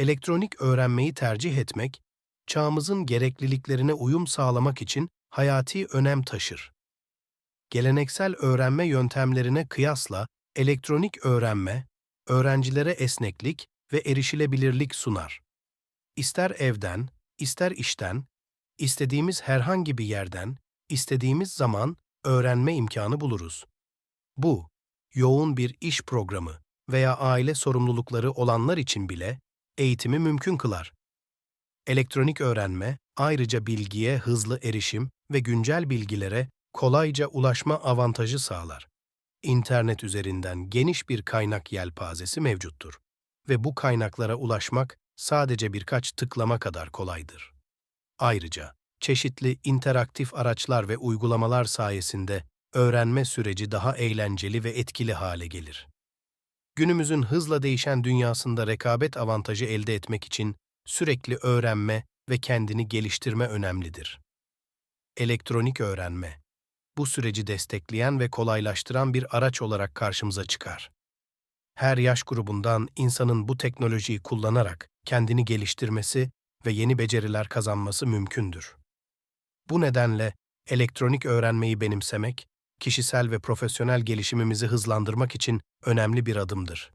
Elektronik öğrenmeyi tercih etmek, çağımızın gerekliliklerine uyum sağlamak için hayati önem taşır. Geleneksel öğrenme yöntemlerine kıyasla elektronik öğrenme, öğrencilere esneklik ve erişilebilirlik sunar. İster evden, ister işten, istediğimiz herhangi bir yerden, istediğimiz zaman öğrenme imkanı buluruz. Bu, yoğun bir iş programı veya aile sorumlulukları olanlar için bile eğitimi mümkün kılar. Elektronik öğrenme, ayrıca bilgiye hızlı erişim ve güncel bilgilere kolayca ulaşma avantajı sağlar. İnternet üzerinden geniş bir kaynak yelpazesi mevcuttur ve bu kaynaklara ulaşmak sadece birkaç tıklama kadar kolaydır. Ayrıca çeşitli interaktif araçlar ve uygulamalar sayesinde öğrenme süreci daha eğlenceli ve etkili hale gelir. Günümüzün hızla değişen dünyasında rekabet avantajı elde etmek için sürekli öğrenme ve kendini geliştirme önemlidir. Elektronik öğrenme, bu süreci destekleyen ve kolaylaştıran bir araç olarak karşımıza çıkar. Her yaş grubundan insanın bu teknolojiyi kullanarak kendini geliştirmesi ve yeni beceriler kazanması mümkündür. Bu nedenle elektronik öğrenmeyi benimsemek, kişisel ve profesyonel gelişimimizi hızlandırmak için önemli bir adımdır.